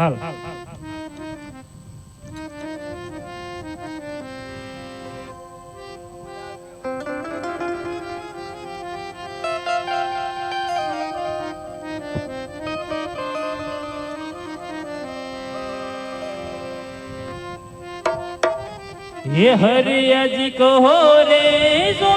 હાલ ये हरिया जी को रे जो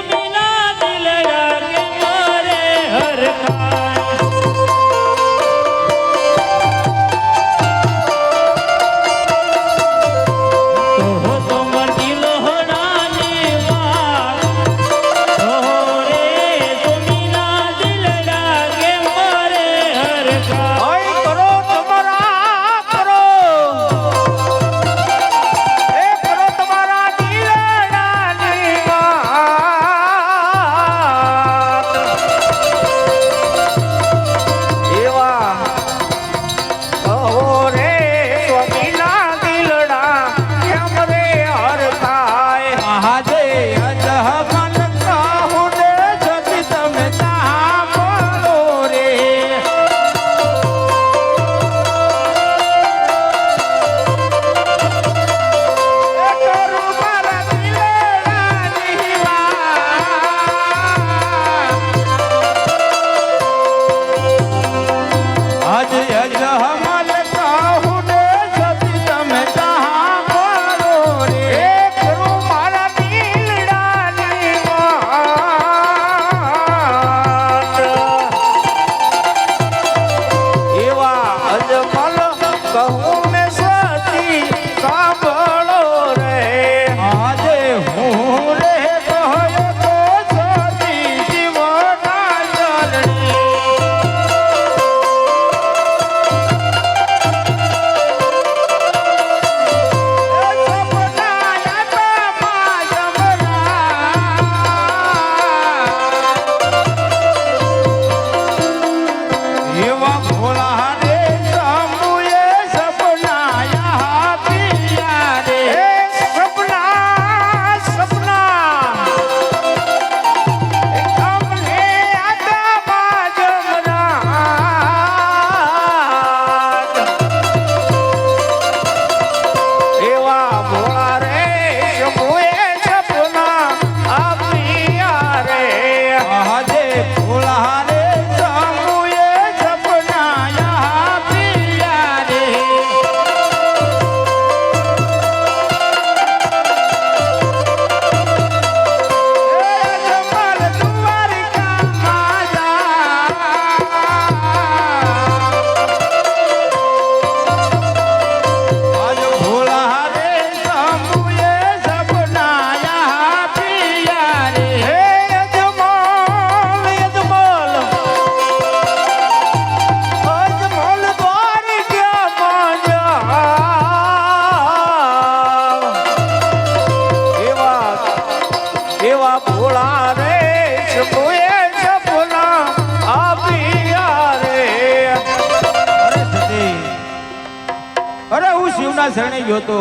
શરણે ગયો હતો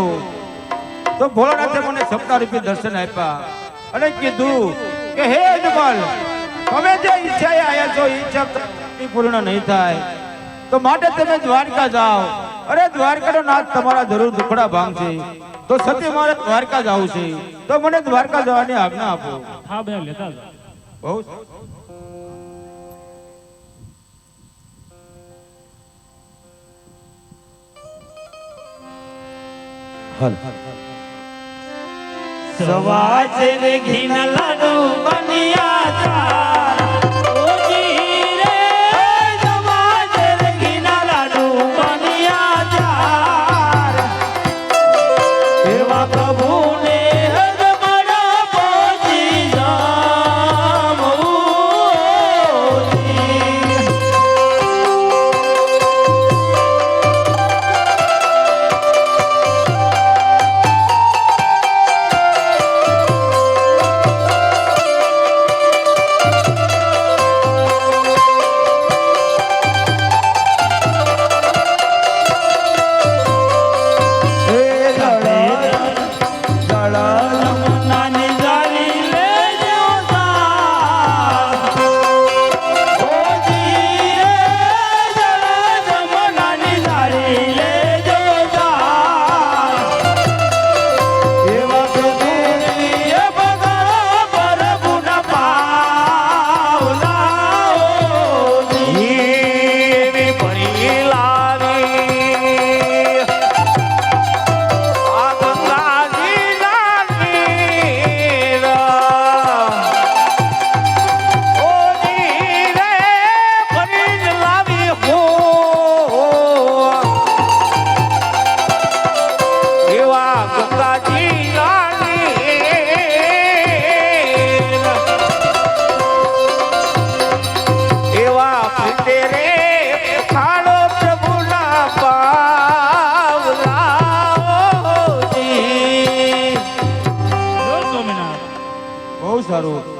તો ભોળાનાથે મને સપના રૂપે દર્શન આપ્યા અને કીધું કે હે અજમલ તમે જે ઈચ્છાએ આવ્યા છો ઈચ્છા પૂર્ણ નહીં થાય? તો માટે તમે દ્વારકા જાઓ. અરે દ્વારકાનો નાથ તમારા જરૂર દુખડા ભાંગ છે તો સત્ય મારે દ્વારકા જવું છે. તો મને દ્વારકા જવાની આજ્ઞા આપો. હા બે લેતા બહુ હર સવાજ ઘીન લાડુ બન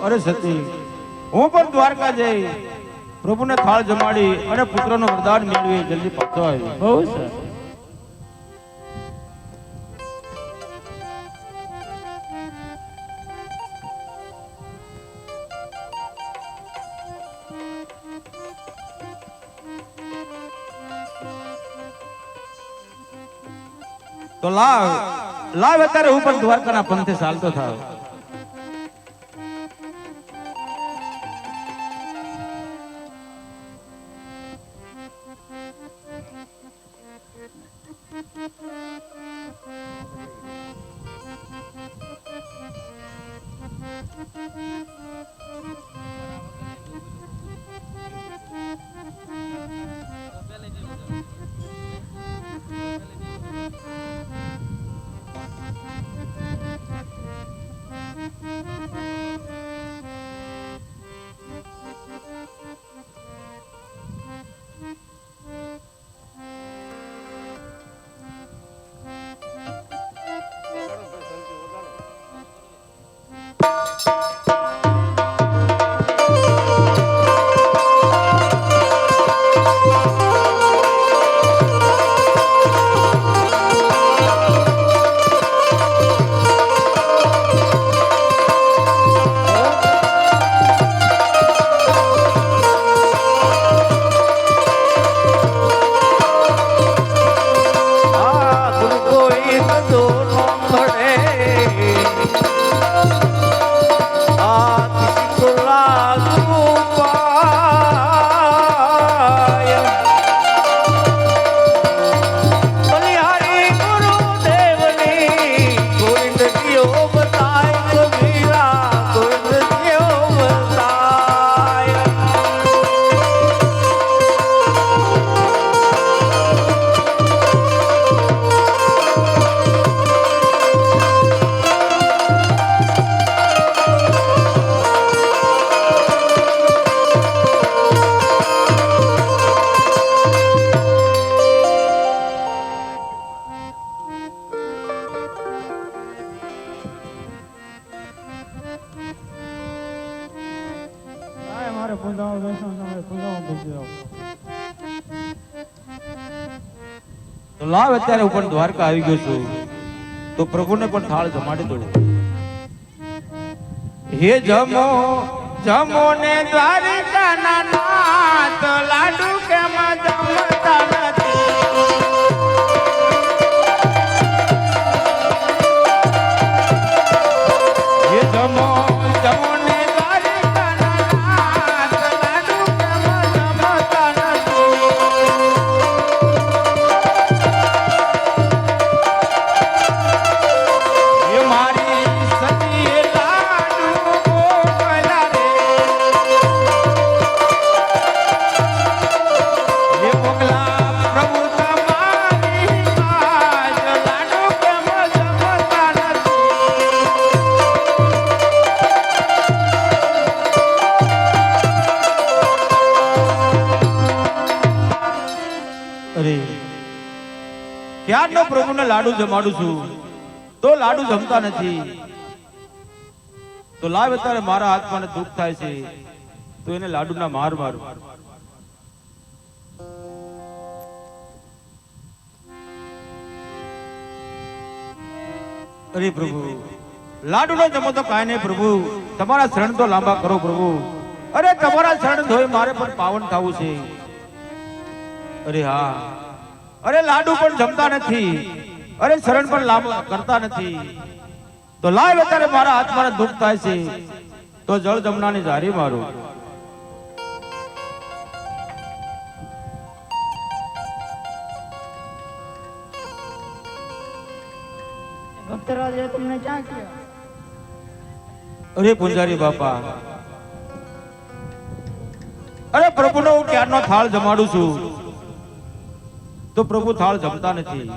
અરે સતી હું પણ દ્વારકા જઈ પ્રભુને થાળ જમાડી અને પુત્રનું વરદાન મેળવી જલ્દી પાછો આવ્યો બહુ સરસ તો લાવ લાવ અત્યારે હું પણ દ્વારકાના પંથે ચાલતો થાવ. મારે પૂંજાઓ બેસો તમે પૂંજાઓ બેસી તો લાવ અત્યારે ઉપર દ્વારકા આવી ગયો છું. તો પ્રભુને પણ થાળ જમાડી દો હે જમો જમો ને દ્વારકા ના નાથ, લાડુ કેમ જમતા ક્યારનો લાડુ જમાડું છું. તો લાડુ જમતા નથી. તો લાવ અત્યારે મારા હાથમાં દુઃખ થાય છે. તો એને લાડુના માર મારું. અરે પ્રભુ, લાડુ નો જમો તો કાંઈ નહીં પ્રભુ. તમારા શરણ તો લાંબા કરો પ્રભુ. અરે તમારા શરણ ધોઈ મારે પણ પાવન થવું છે. અરે હા. અરે લાડુ પણ જમતા નથી. અરે શરણ પણ લાભ કરતા નથી. તો લાવ અત્યારે મારા હાથમાં દુઃખ થાય છે. તો જળ જમનાની જારી મારું. અરે પૂંજારી બાપા. અરે પ્રભુનો હું ક્યારનો થાળ જમાડું છું? તો પ્રભુ થાળ જમતા નથી.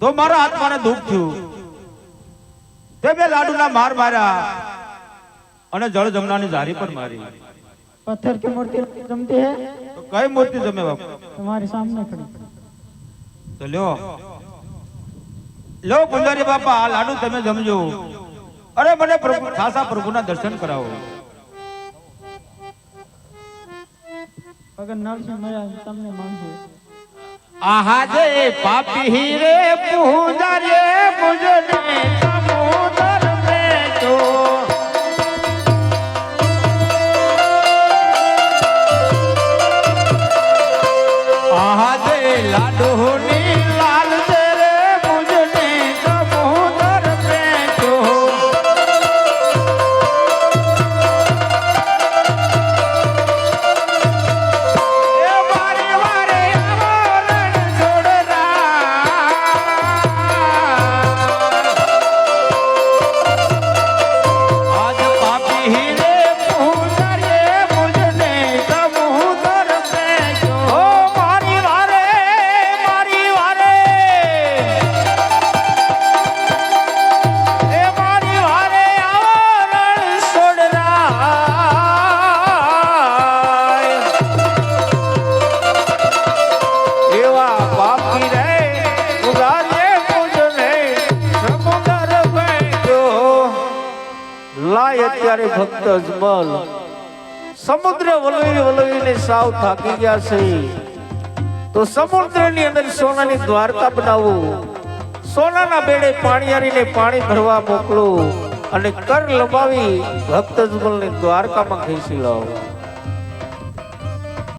તો મારા આત્માને દુઃખ થયું. તે બે લાડુના માર માર્યા અને જળ જમનાની ધારી પર મારી. પથ્થર કે મૂર્તિ જમતી હે? તો કઈ મૂર્તિ જમે બાપુ? તમારી સામે ખડી તો લ્યો. લ્યો પુંજારી બાપા આ લાડુ તમે જમજો. અરે મને પ્રભુ ખાસા પ્રભુના દર્શન કરાવો. અગર નરસિંહ મહારાજ તમને માનજો આહા જે પાપી રે પૂજા રે મુજને સમુદર મે તો આહા જે લાડુની લાય અત્યારે ભક્ત અજમલ. સમુદ્ર વલવી વલવીને સાવ થાકી ગયા છે. તો સમુદ્રની અંદર સોનાની દ્વારકા બનાવો. સોનાના બેડે પાણી હારીને પાણી ભરવા મોકલો અને કર લંબાવી ભક્ત અજમલને દ્વારકામાં ખેંચી લાવો.